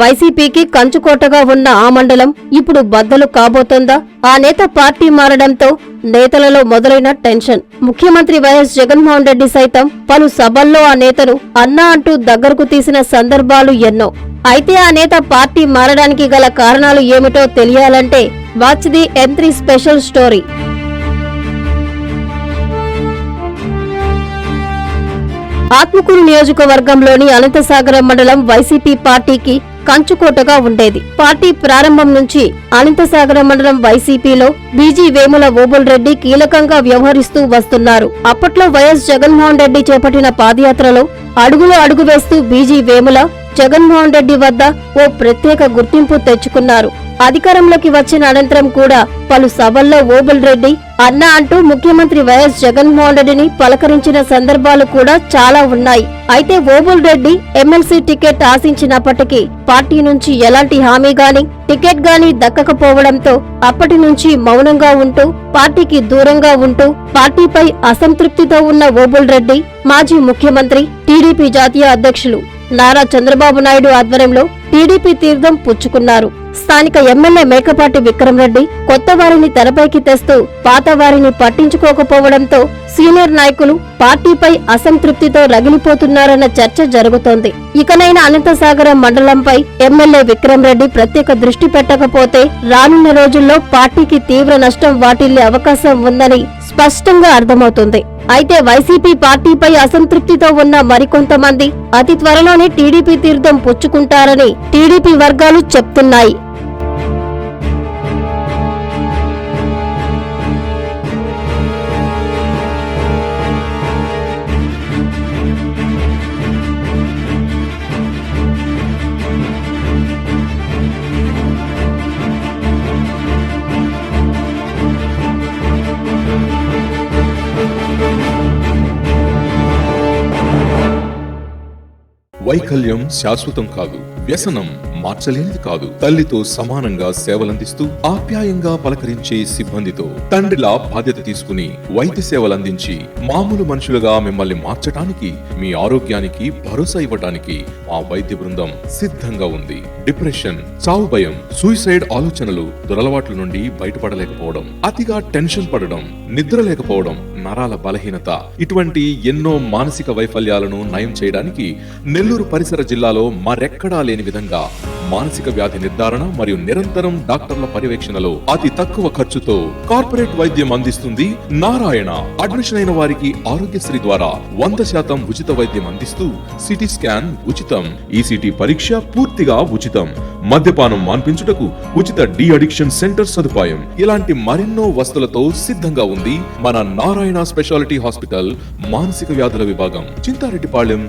వైసీపీకి కంచుకోటగా ఉన్న ఆ మండలం ఇప్పుడు బద్దలు కాబోతోందా? ఆ నేత పార్టీ మారడంతో నేతలలో మొదలైన టెన్షన్. ముఖ్యమంత్రి వైఎస్ జగన్మోహన్ రెడ్డి సైతం పలు సభల్లో ఆ నేతను అన్నా అంటూ దగ్గరకు తీసిన సందర్భాలు ఎన్నో. అయితే ఆ నేత పార్టీ మారడానికి గల కారణాలు ఏమిటో తెలియాలంటే watch the M special story. Atmakur నియోజకవర్గంలోని అనంతసాగరం మండలం వైసీపీ పార్టీకి కంచుకోటగా ఉండేది. పార్టీ ప్రారంభం నుంచి అనంతసాగరం మండలం వైసీపీలో బీజీ వేముల ఓబుల్ రెడ్డి కీలకంగా వ్యవహరిస్తూ వస్తున్నారు. అప్పట్లో వైఎస్ జగన్మోహన్ రెడ్డి చేపట్టిన పాదయాత్రలో అడుగులో అడుగు వేస్తూ బీజీ వేముల జగన్మోహన్ రెడ్డి వద్ద ఓ ప్రత్యేక గుర్తింపు తెచ్చుకున్నారు. అధికారంలోకి వచ్చిన అనంతరం కూడా పలు సభల్లో ఓబుల్ రెడ్డి అన్న అంటూ ముఖ్యమంత్రి వైఎస్ జగన్మోహన్ రెడ్డిని పలకరించిన సందర్భాలు కూడా చాలా ఉన్నాయి. అయితే ఓబుల్ రెడ్డి ఎమ్మెల్సీ టికెట్ ఆశించినప్పటికీ పార్టీ నుంచి ఎలాంటి హామీ గాని టికెట్ గాని దక్కకపోవడంతో అప్పటి నుంచి మౌనంగా ఉంటూ పార్టీకి దూరంగా ఉంటూ పార్టీపై అసంతృప్తితో ఉన్న ఓబుల్ రెడ్డి మాజీ ముఖ్యమంత్రి టీడీపీ జాతీయ అధ్యక్షులు నారా చంద్రబాబు నాయుడు ఆధ్వర్యంలో టీడీపీ తీర్థం పుచ్చుకున్నారు. స్థానిక ఎమ్మెల్యే మేకపాటి విక్రమరెడ్డి కొత్త వారిని తెరపైకి తెస్తూ పాత వారిని పట్టించుకోకపోవడంతో సీనియర్ నాయకులు పార్టీపై అసంతృప్తితో రగిలిపోతున్నారన్న చర్చ జరుగుతోంది. ఇకనైనా అనంతసాగరం మండలంపై ఎమ్మెల్యే విక్రమరెడ్డి ప్రత్యేక దృష్టి పెట్టకపోతే రానున్న రోజుల్లో పార్టీకి తీవ్ర నష్టం వాటిల్లే అవకాశం ఉందని స్పష్టంగా అర్థమవుతుంది. అయితే వైసీపీ పార్టీపై అసంతృప్తితో ఉన్న మరికొంతమంది అతి త్వరలోనే టీడీపీ తీర్థం పుచ్చుకుంటారని టీడీపీ వర్గాలు చెప్తున్నాయి. వైకల్యం శాశ్వతం కాదు వ్యసనం. మార్చలేనిది కాదు. తల్లితో సమానంగా సేవలందిస్తూ ఆప్యాయంగా పలకరించే సిబ్బందితో తండ్రిలా బాధ్యత తీసుకుని వైద్య సేవలందించి మామూలు మనుషులుగా మిమ్మల్ని మార్చటానికి మీ ఆరోగ్యానికి భరోసా ఇవ్వటానికి మా వైద్య బృందం సిద్ధంగా ఉంది. డిప్రెషన్ చావు భయం సూసైడ్ ఆలోచనలు దురలవాట్ల నుండి బయటపడలేకపోవడం అతిగా టెన్షన్ పడడం నిద్ర లేకపోవడం నరాల బలహీనత ఇటువంటి ఎన్నో మానసిక వైఫల్యాలను నయం చేయడానికి నెల్లూరు పరిసర జిల్లాలో మరెక్కడా లేని విధంగా మానసిక వ్యాధి నిర్ధారణ మరియు నిరంతరం డాక్టర్ల పర్యవేక్షణలో అతి తక్కువ ఖర్చుతో కార్పొరేట్ వైద్యం అందిస్తుంది నారాయణ. అడ్మిషన్ అయిన వారికి ఆరోగ్యశ్రీ ద్వారా వంద శాతం ఉచిత వైద్యం అందిస్తూ సిటీ స్కాన్ ఉచితం. ఈసీటీ పరీక్ష పూర్తిగా ఉచితం. మద్యపానం మాన్పించుటకు ఉచిత డి అడిక్షన్ సెంటర్ సదుపాయం. ఇలాంటి మరెన్నో వస్తువులతో సిద్ధంగా ఉంది మన నారాయణ స్పెషాలిటీ హాస్పిటల్ మానసిక వ్యాధుల విభాగం. చింతారెడ్డిపాళెం